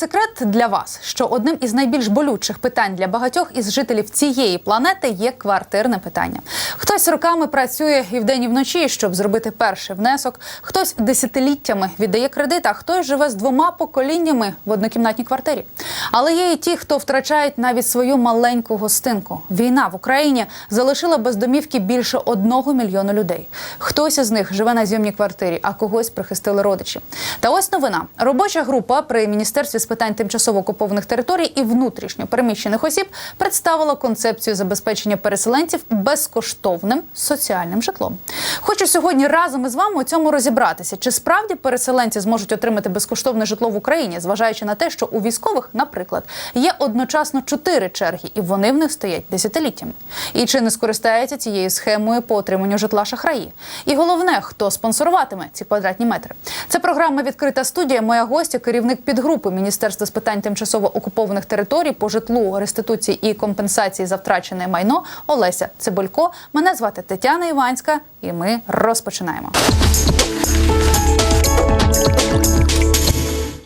секрет для вас, що одним із найбільш болючих питань для багатьох із жителів цієї планети є квартирне питання. Хтось роками працює і вдень, і вночі, щоб зробити перший внесок. Хтось десятиліттями віддає кредит, а хтось живе з двома поколіннями в однокімнатній квартирі. Але є і ті, хто втрачають навіть свою маленьку гостинку. Війна в Україні залишила без домівки більше одного мільйону людей. Хтось із них живе на зйомній квартирі, а когось прихистили родичі. Та ось новина: робоча група при міністерстві питань тимчасово окупованих територій і внутрішньо переміщених осіб представила концепцію забезпечення переселенців безкоштовним соціальним житлом. Хочу сьогодні разом із вами у цьому розібратися, чи справді переселенці зможуть отримати безкоштовне житло в Україні, зважаючи на те, що у військових, наприклад, є одночасно чотири черги, і вони в них стоять десятиліттями. І чи не скористаються цією схемою по отриманню житла шахраї? І головне, хто спонсоруватиме ці квадратні метри? Це програма відкрита студія. Моя гостя, керівник підгрупи Міністерства з питань тимчасово окупованих територій по житлу, реституції і компенсації за втрачене майно Олеся Цибулько. Мене звати Тетяна Іванська, і ми розпочинаємо.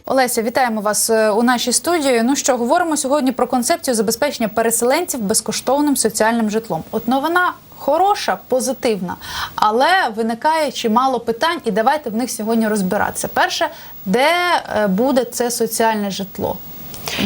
Олеся, вітаємо вас е, у нашій студії. Ну що, говоримо сьогодні про концепцію забезпечення переселенців безкоштовним соціальним житлом. От новина хороша, позитивна, але виникає чимало питань, і давайте в них сьогодні розбиратися. Перше, де е, буде це соціальне житло?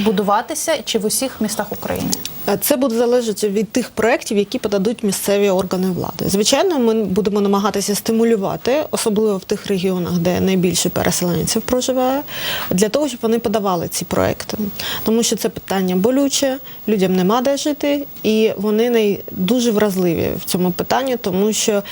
Будуватися чи в усіх містах України? Це буде залежати від тих проєктів, які подадуть місцеві органи влади. Звичайно, ми будемо намагатися стимулювати, особливо в тих регіонах, де найбільше переселенців проживає, для того, щоб вони подавали ці проекти. Тому що це питання болюче, людям нема де жити, і вони дуже вразливі в цьому питанні, тому що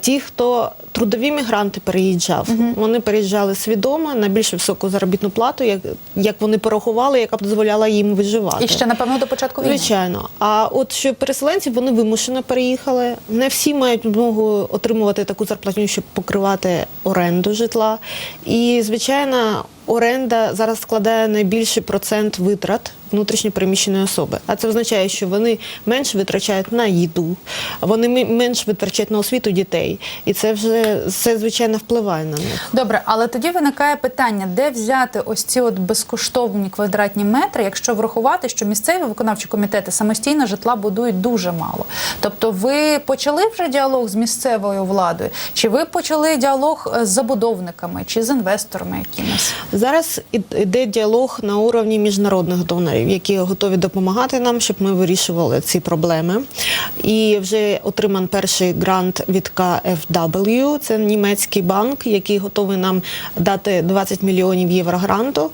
ті, хто трудові мігранти переїжджав, вони переїжджали свідомо на більш високу заробітну плату, як, як вони порахували, яка б дозволяла їм виживати. І ще напевно до початку війни. Звичайно. А от що переселенці вони вимушено переїхали. Не всі мають змогу отримувати таку зарплатню, щоб покривати оренду житла. І звичайно, оренда зараз складає найбільший процент витрат внутрішньопереміщеної особи. А це означає, що вони менше витрачають на їду, вони ме- менше витрачають на освіту дітей. І це вже це звичайно впливає на них. Добре, але тоді виникає питання, де взяти ось ці от безкоштовні квадратні метри, якщо врахувати, що місцеві виконавчі комітети самостійно житла будують дуже мало. Тобто, ви почали вже діалог з місцевою владою, чи ви почали діалог е, з забудовниками чи з інвесторами якимись? Зараз ід- іде діалог на уровні міжнародних донорів, які готові допомагати нам, щоб ми вирішували ці проблеми. І вже отриман перший грант від KFW, це німецький банк, який готовий нам дати 20 мільйонів євро гранту.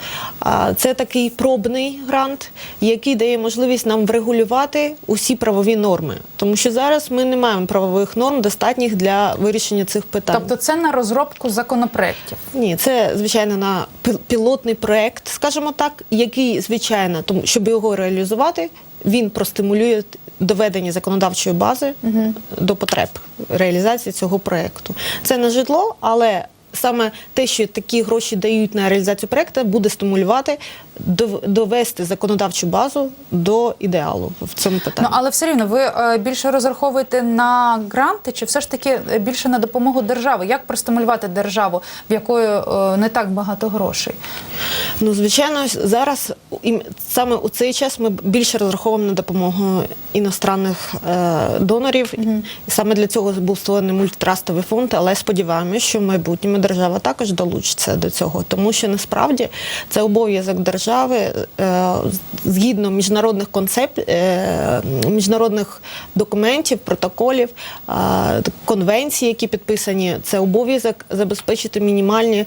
Це такий пробний грант, який дає можливість нам врегулювати усі правові норми, тому що зараз ми не маємо правових норм достатніх для вирішення цих питань. Тобто, це на розробку законопроєктів. Ні, це звичайно на пі- пілотний проект, скажімо так, який звичайно, тому щоб його реалізувати, він простимулює доведення законодавчої бази до потреб реалізації цього проекту. Це не житло, але саме те, що такі гроші дають на реалізацію проекту, буде стимулювати довести законодавчу базу до ідеалу в цьому питанні. Ну але все рівно ви е, більше розраховуєте на гранти, чи все ж таки е, більше на допомогу держави? Як простимулювати державу, в якої е, не так багато грошей? Ну, звичайно, зараз саме у цей час ми більше розраховуємо на допомогу іностранних донорів. І саме для цього був створений мультитрастовий фонд, але сподіваємося, що в майбутньому держава також долучиться до цього, тому що насправді це обов'язок держави е, згідно міжнародних концеп... е, міжнародних документів, протоколів, е, конвенцій, які підписані. Це обов'язок забезпечити мінімальні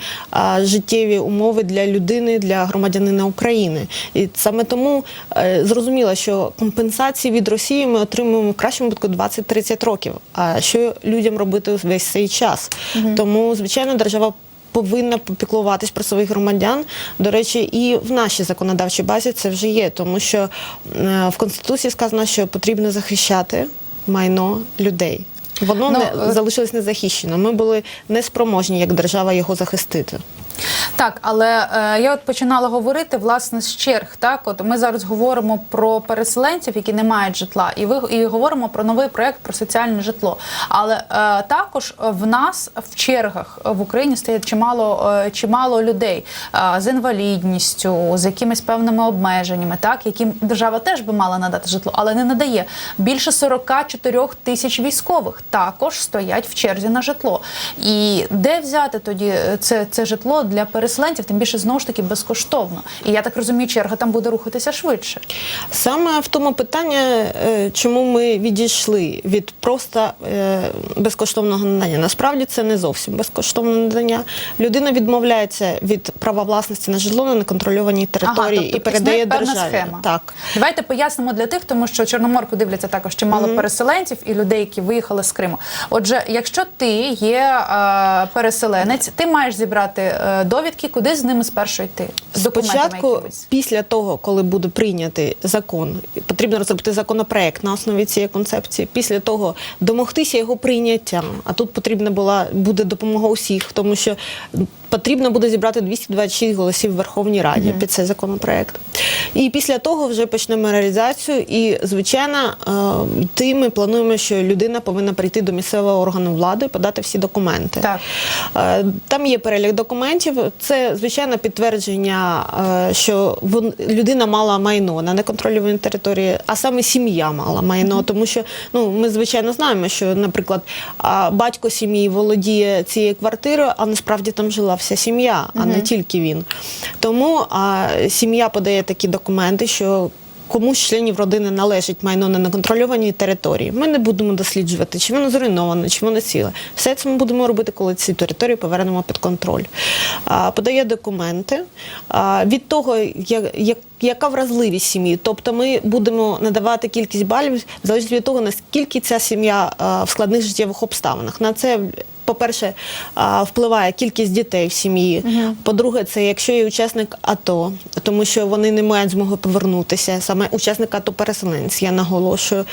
життєві умови для людини, для громадянина України. І саме тому зрозуміло, що компенсації від Росії ми отримуємо в кращому випадку 20-30 років. А що людям робити весь цей час? Тому, звичайно, держава. Повинна попіклуватись про своїх громадян. До речі, і в нашій законодавчій базі це вже є, тому що е, в конституції сказано, що потрібно захищати майно людей. Воно Ну, не е, залишилось незахищено. Ми були неспроможні як держава його захистити. Так, але е, я от починала говорити власне з черг. Так, от ми зараз говоримо про переселенців, які не мають житла, і ви і говоримо про новий проект про соціальне житло. Але е, також в нас в чергах в Україні стоять чимало, е, чимало людей е, з інвалідністю, з якимись певними обмеженнями, так яким держава теж би мала надати житло, але не надає. Більше 44 тисяч військових також стоять в черзі на житло. І де взяти тоді це, це житло для переселенців, тим більше знову ж таки безкоштовно. І я так розумію, черга там буде рухатися швидше. Саме в тому питання, е, чому ми відійшли від просто е, безкоштовного надання. Насправді це не зовсім безкоштовне надання. Людина відмовляється від права власності на житло на неконтрольованій території тобто і передає державі. схема. Так. Давайте пояснимо для тих, тому що Чорноморку дивляться також чимало переселенців і людей, які виїхали з Криму. Отже, якщо ти є е, переселенець, ти маєш зібрати е, довідки, куди з ними спершу йти з Спочатку, після того, коли буде прийнятий закон, потрібно розробити законопроект на основі цієї концепції. Після того домогтися його прийняття. А тут потрібна була буде допомога усіх, тому що потрібно буде зібрати 226 голосів в Верховній Раді під цей законопроект. І після того вже почнемо реалізацію. І звичайно, е, йти ми плануємо, що людина повинна прийти до місцевого органу влади, подати всі документи. Так. Е, Там є перелік документів. Це звичайно підтвердження, е, що людина мала майно на неконтрольованій території, а саме сім'я мала майно. Тому що ну ми звичайно знаємо, що, наприклад, батько сім'ї володіє цією квартирою, а насправді там жила вся сім'я, а не тільки він. Тому а, сім'я подає такі документи, що комусь з членів родини належить майно на неконтрольованій території. Ми не будемо досліджувати, чи воно зруйноване, чи воно ціле. Все це ми будемо робити, коли ці території повернемо під контроль. А, подає документи а, від того, як, як, яка вразливість сім'ї. Тобто ми будемо надавати кількість балів залежно від того, наскільки ця сім'я а, в складних життєвих обставинах. На це по-перше, впливає кількість дітей в сім'ї. По-друге, це якщо є учасник АТО, тому що вони не мають змоги повернутися, саме учасник АТО переселенець, я наголошую.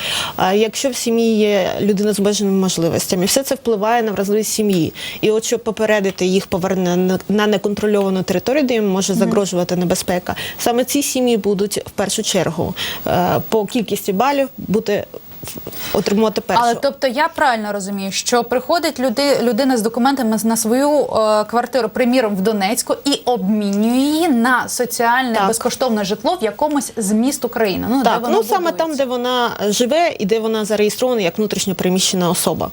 Якщо в сім'ї є людина з обмеженими можливостями, все це впливає на вразливість сім'ї. І от щоб попередити їх повернення на- на неконтрольовану територію, де їм може загрожувати небезпека, саме ці сім'ї будуть в першу чергу е, по кількості балів бути отримувати першу. Але тобто я правильно розумію, що приходить люди, людина з документами на свою е, квартиру, приміром в Донецьку, і обмінює її на соціальне Так. безкоштовне житло в якомусь з міст України. Ну, де Так, воно ну саме будується. там, де вона живе і де вона зареєстрована як внутрішньо переміщена особа.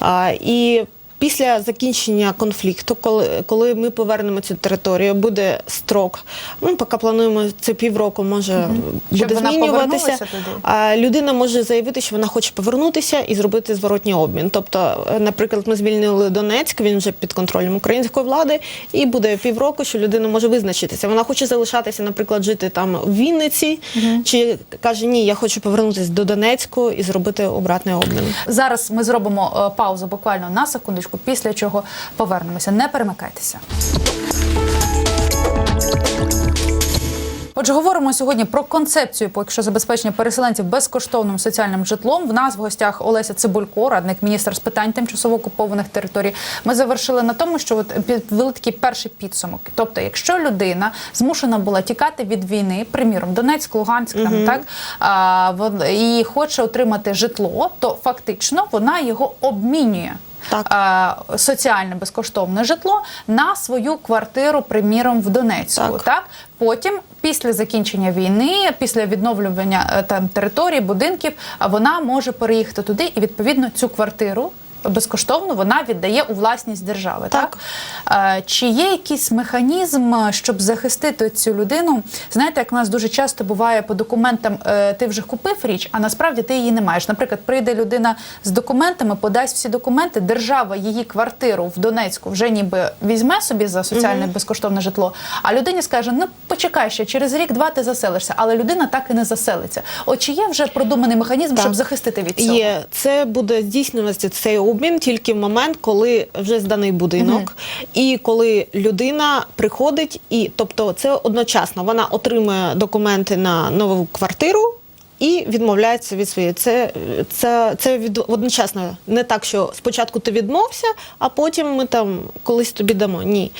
А, і після закінчення конфлікту, коли, коли ми повернемо цю територію, буде строк. Ми поки плануємо це півроку, може Щоб буде вона змінюватися. туди? А людина може заявити, що вона хоче повернутися і зробити зворотній обмін. Тобто, е, наприклад, ми звільнили Донецьк, він вже під контролем української влади, і буде півроку, що людина може визначитися. Вона хоче залишатися, наприклад, жити там в Вінниці, чи каже, ні, я хочу повернутися до Донецьку і зробити обратний обмін. Зараз ми зробимо е, паузу буквально на секундочку, після чого повернемося. Не перемикайтеся. Отже, говоримо сьогодні про концепцію поки що забезпечення переселенців безкоштовним соціальним житлом. В нас в гостях Олеся Цибулько, радник міністра з питань тимчасово окупованих територій. Ми завершили на тому, що от підвели такий перший підсумок. Тобто, якщо людина змушена була тікати від війни, приміром Донецьк, Луганськ, там так а, і хоче отримати житло, то фактично вона його обмінює. Так. е, Соціальне безкоштовне житло на свою квартиру, приміром в Донецьку. Так. Так. потім, після закінчення війни, після відновлювання е, там території, будинків, а вона може переїхати туди і відповідно цю квартиру. Безкоштовно вона віддає у власність держави, так? Так. Е, Чи є якийсь механізм, е, щоб захистити цю людину? Знаєте, як у нас дуже часто буває по документам, е, ти вже купив річ, а насправді ти її не маєш. Наприклад, прийде людина з документами, подасть всі документи, держава її квартиру в Донецьку вже ніби візьме собі за соціальне безкоштовне житло, а людині скаже: ну почекай ще через рік-два ти заселишся, але людина так і не заселиться. От чи є вже продуманий механізм, Так. щоб захистити від цього? Є це буде здійснюватися цей обмін тільки в момент, коли вже зданий будинок, і коли людина приходить, і тобто це одночасно вона отримує документи на нову квартиру. І відмовляється від своєї. Це, це, це від, одночасно не так, що спочатку ти відмовся, а потім ми там колись тобі дамо. Ні.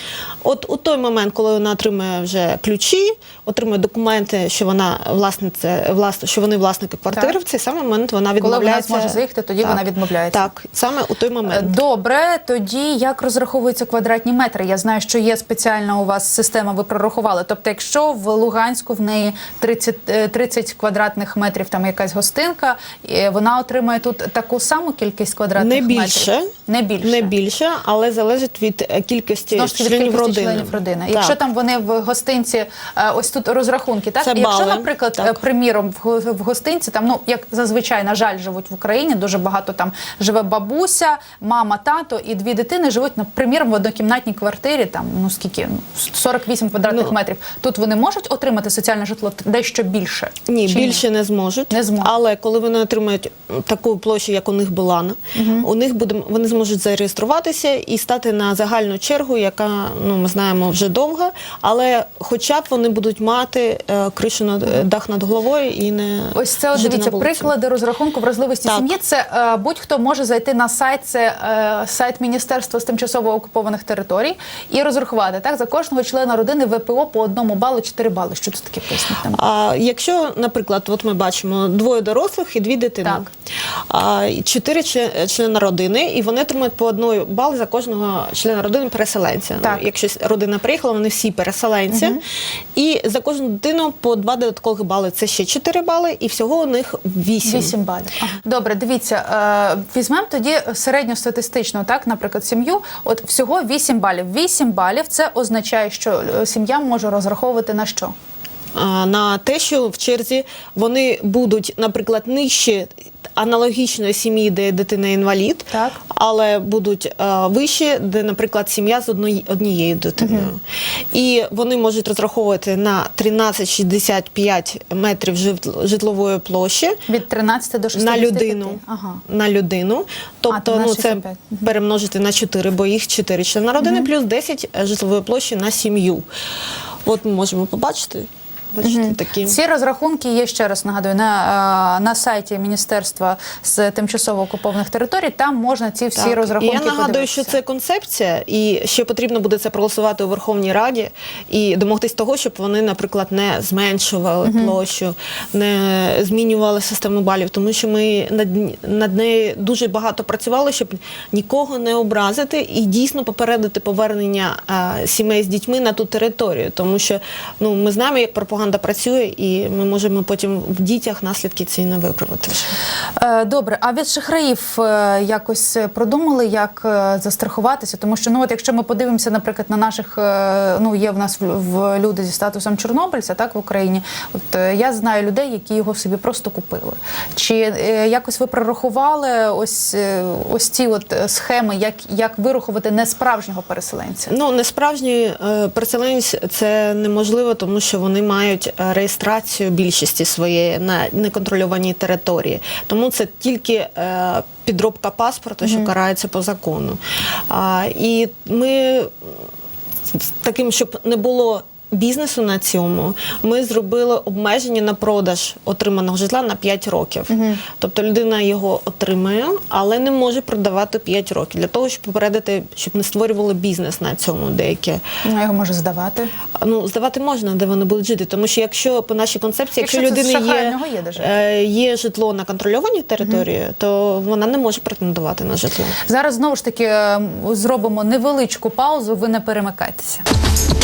От у той момент, коли вона отримує вже ключі, отримує документи, що вона власниця, власне, що вони власники квартири, Так. в цей самий момент вона Коли вона відмовляється. зможе заїхати, тоді вона відмовляється. Так, саме у той момент. Добре, тоді як розраховуються квадратні метри? Я знаю, що є спеціальна у вас система, ви прорахували. Тобто, якщо в Луганську в неї 30, е, 30 квадратних метрів, там якась гостинка, і вона отримає тут таку саму кількість квадратних Не більше, метрів? Не більше. не більше, але залежить від е, кількості Знову ж таки, від членів кількості родини. членів родини. Так. Якщо там вони в гостинці, е, ось тут розрахунки, так Це І якщо, бали, наприклад, так. е, приміром, в гостинці там, ну як зазвичай, на жаль, живуть в Україні. Дуже багато там живе бабуся, мама, тато і дві дитини живуть, ну, приміром, в однокімнатній квартирі. Там ну скільки Ну, 48 квадратних Ну, метрів. Тут вони можуть отримати соціальне житло дещо більше. Ні, Чи більше не зможуть. Не зможуть. Але коли вони отримають таку площу, як у них була, у них буде вони зможуть зареєструватися і стати на загальну чергу, яка ну ми знаємо вже довга. Але хоча б вони будуть мати е, кришу над дах над головою і не Ось це от жити дивіться на вулиці. приклади розрахунку вразливості Так. сім'ї. Це е, будь-хто може зайти на сайт, це е, сайт Міністерства з тимчасово окупованих територій і розрахувати так за кожного члена родини ВПО по одному балу 4 бали. Що це таке поясніть нам? А якщо, наприклад, от ми бачимо двоє дорослих і дві дитини, Так. а, і чотири чле- члена родини, і вони отримують по одної бал за кожного члена родини переселенця. Так. Ну, якщо родина приїхала, вони всі переселенці. І за кожну дитину по два додаткових бали. Це ще чотири бали, і всього у них вісім. 8 балів. Добре, дивіться, е, візьмемо тоді середньостатистично, так, наприклад, сім'ю. От всього 8 балів. 8 балів це означає, що е, сім'я може розраховувати на що? на те, що в черзі вони будуть, наприклад, нижче аналогічної сім'ї, де дитина інвалід, Так. але будуть е, вище, де, наприклад, сім'я з одної, однією дитиною. І вони можуть розраховувати на 13,65 метрів жит- житлової площі. Від 13 до 65? На людину, Ага. на людину, тобто А, ну це 13,65. перемножити на 4, бо їх 4 члени родини, плюс 10 житлової площі на сім'ю. От ми можемо побачити. Бачите, такі. Ці розрахунки є ще раз нагадую на, е, на сайті Міністерства з тимчасово окупованих територій. Там можна ці всі Так. розрахунки. Я нагадую, подивитися. що це концепція, і ще потрібно буде це проголосувати у Верховній Раді і домогтись того, щоб вони, наприклад, не зменшували площу, не змінювали систему балів, тому що ми над, над нею дуже багато працювали, щоб нікого не образити і дійсно попередити повернення а, сімей з дітьми на ту територію, тому що ну ми знаємо, як пропаганда працює, і ми можемо потім в дітях наслідки ці не виправити. Е, Добре, а від шахраїв е, якось продумали, як е, застрахуватися? Тому що ну от якщо ми подивимося, наприклад, на наших е, ну є в нас в, люди зі статусом чорнобильця, так в Україні. От е, я знаю людей, які його собі просто купили. Чи е, якось ви прорахували ось е, ось ці от е, схеми, як, як вирахувати несправжнього переселенця? Ну, несправжній е, переселенець це неможливо, тому що вони мають е, реєстрацію більшості своєї на неконтрольованій території. Тому це тільки е, підробка паспорта, що карається по закону. І ми таким, щоб не було. Бізнесу на цьому ми зробили обмеження на продаж отриманого житла на 5 років. Тобто людина його отримає, але не може продавати 5 років для того, щоб попередити, щоб не створювали бізнес на цьому деяке. Ну, його може здавати. Ну, здавати можна, де вони будуть жити. Тому що якщо по нашій концепції, якщо, Якщо людини є, є е, є житло на контрольованій території, то вона не може претендувати на житло. Зараз знову ж таки е, зробимо невеличку паузу. Ви не перемикайтеся.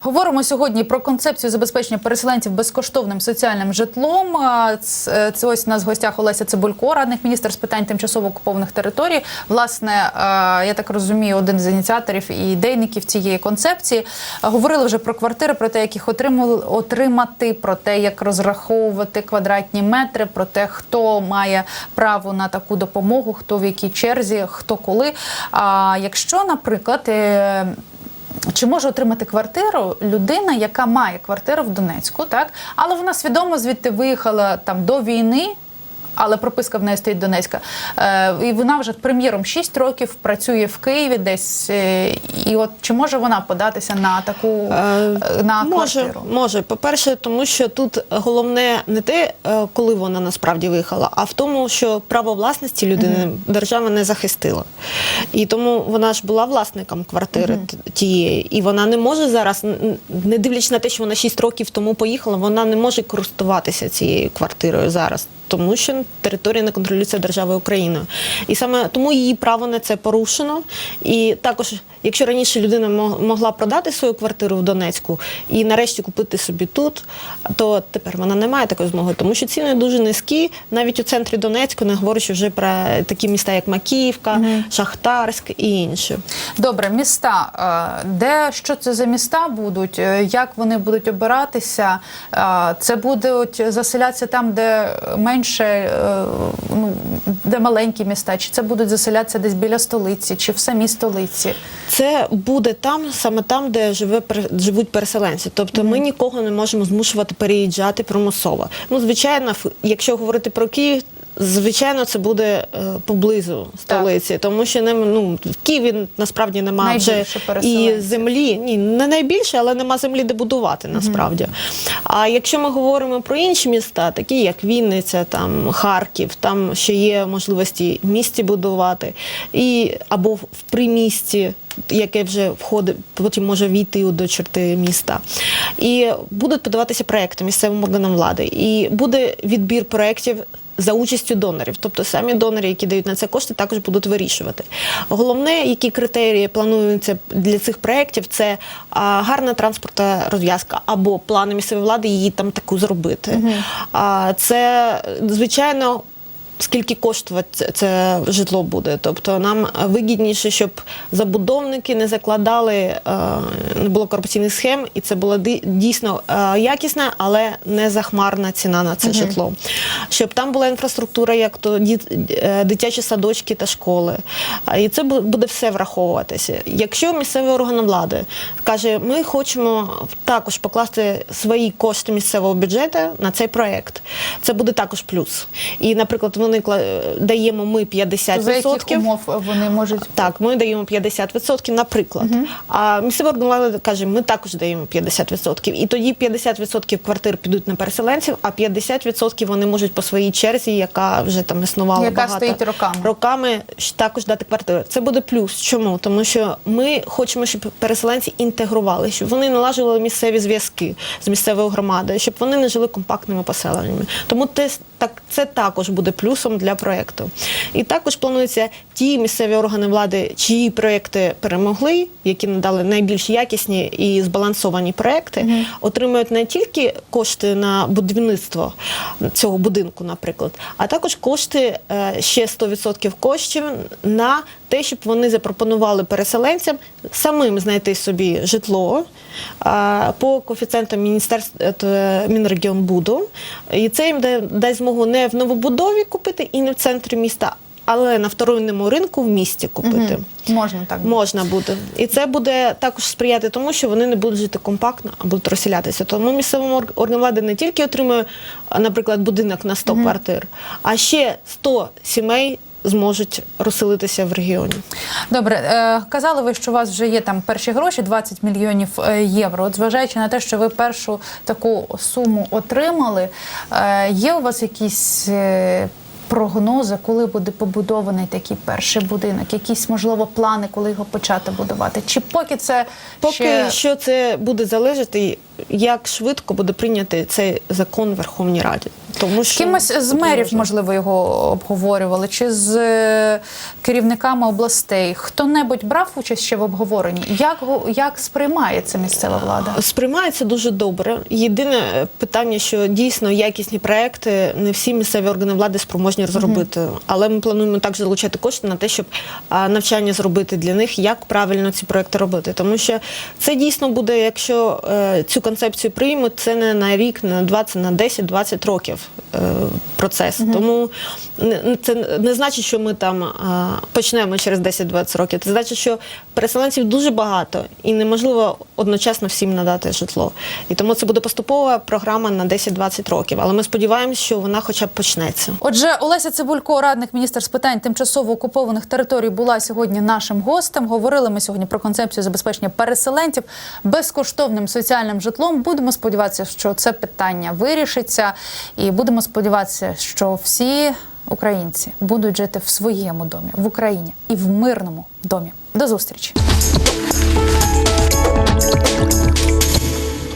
Говоримо сьогодні про концепцію забезпечення переселенців безкоштовним соціальним житлом. Це це ось у нас в гостях Олеся Цибулько, радник міністр з питань тимчасово окупованих територій. Власне, я так розумію, один з ініціаторів і ідейників цієї концепції. Говорили вже про квартири, про те, як їх отримати, про те, як розраховувати квадратні метри, про те, хто має право на таку допомогу, хто в якій черзі, хто коли. А якщо, наприклад, е, чи може отримати квартиру людина, яка має квартиру в Донецьку, так але вона свідомо звідти виїхала там до війни. Але прописка в неї стоїть Донецька. Е, і вона вже прем'єром 6 років працює в Києві десь. Е, і от чи може вона податися на таку Е, на може, квартиру? може. По-перше, тому що тут головне не те, коли вона насправді виїхала, а в тому, що право власності людини держава не захистила. І тому вона ж була власником квартири т- тієї, і вона не може зараз, не дивлячись на те, що вона 6 років тому поїхала, вона не може користуватися цією квартирою зараз. Тому що територія не контролюється державою Україною, і саме тому її право на це порушено. І також, якщо раніше людина мо- могла продати свою квартиру в Донецьку і нарешті купити собі тут, то тепер вона не має такої змоги, тому що ціни дуже низькі, навіть у центрі Донецьку, не говорячи вже про такі міста, як Макіївка, Шахтарськ і інші. Добре, міста. Е, Де що це за міста будуть? Е, Як вони будуть обиратися? Е, Це будуть заселятися там, де менше, е, ну де маленькі міста, чи це будуть заселятися десь біля столиці, чи в самій столиці? Це буде там, саме там, де живе живуть переселенці. Тобто ми нікого не можемо змушувати переїжджати примусово. Ну, звичайно, якщо говорити про Київ. Звичайно, це буде е, поблизу столиці, тому що не ну в Києві насправді немає вже і землі. Ні, не найбільше, але нема землі, де будувати насправді. А якщо ми говоримо про інші міста, такі як Вінниця, там Харків, там ще є можливості в місті будувати, і або в примісті. Яке вже входить, потім може війти до черти міста, і будуть подаватися проекти місцевим органам влади, і буде відбір проєктів за участю донорів. Тобто самі донори, які дають на це кошти, також будуть вирішувати. Головне, які критерії плануються для цих проєктів, це а, гарна транспортна розв'язка або плани місцевої влади її там таку зробити. А, це, звичайно. Скільки коштувати це, житло буде? Тобто нам вигідніше, щоб забудовники не закладали, е, не було корупційних схем, і це була дійсно е, якісна, але не захмарна ціна на це житло. Щоб там була інфраструктура, як то е, дитячі садочки та школи. І це буде все враховуватися. Якщо місцевий орган влади каже, ми хочемо також покласти свої кошти місцевого бюджету на цей проект, це буде також плюс. І, наприклад, вони кла- даємо ми 50%. За яких умов вони можуть Так, ми даємо 50%, наприклад. А місцева орган каже, ми також даємо 50%. І тоді 50% квартир підуть на переселенців, а 50% вони можуть по своїй черзі, яка вже там існувала Яка багато стоїть роками. роками також дати квартири. Це буде плюс. Чому? Тому що ми хочемо, щоб переселенці інтегрували, щоб вони налагодили місцеві зв'язки з місцевою громадою, щоб вони не жили компактними поселеннями. Тому те, так, це також буде плюсом для проекту. І також планується ті місцеві органи влади, чиї проекти перемогли, які надали найбільш якісні і збалансовані проєкти, отримують не тільки кошти на будівництво цього будинку, наприклад, а також кошти е, ще 100% коштів на те, щоб вони запропонували переселенцям самим знайти собі житло по коефіцієнтам Міністерства е, Мінрегіонбуду. І це їм дасть змогу не в новобудові купити і не в центрі міста, але на вторинному ринку в місті купити. можна так. Можна буде. І це буде також сприяти тому, що вони не будуть жити компактно, а будуть розселятися. Тому місцевому орг- орган влади не тільки отримує, наприклад, будинок на 100 квартир, а ще 100 сімей зможуть розселитися в регіоні. Добре, е, казали ви, що у вас вже є там перші гроші, 20 мільйонів е, євро. От зважаючи на те, що ви першу таку суму отримали, е, є у вас якісь прогнози, коли буде побудований такий перший будинок? Якісь можливо плани, коли його почати будувати? Чи поки це Поки ще... що це буде залежати, як швидко буде прийнятий цей закон в Верховній Раді. Тому що кимось з мерів, можливо, його обговорювали, чи з е, керівниками областей. Хто-небудь брав участь ще в обговоренні? Як, як сприймає це місцева влада? Сприймається дуже добре. Єдине питання, що дійсно якісні проекти не всі місцеві органи влади спроможні розробити. Але ми плануємо також залучати кошти на те, щоб навчання зробити для них, як правильно ці проекти робити. Тому що це дійсно буде, якщо е, цю концепцію приймуть, це не на рік, не на 20, на 10-20 років е, процес. Тому не- це не значить, що ми там а, почнемо через 10-20 років. Це значить, що переселенців дуже багато і неможливо одночасно всім надати житло. І тому це буде поступова програма на 10-20 років. Але ми сподіваємося, що вона хоча б почнеться. Отже, Олеся Цибулько, радник міністр з питань тимчасово окупованих територій, була сьогодні нашим гостем. Говорили ми сьогодні про концепцію забезпечення переселенців безкоштовним соціальним житлом. Будемо сподіватися, що це питання вирішиться, і будемо сподіватися, що всі українці будуть жити в своєму домі в Україні і в мирному домі. До зустрічі.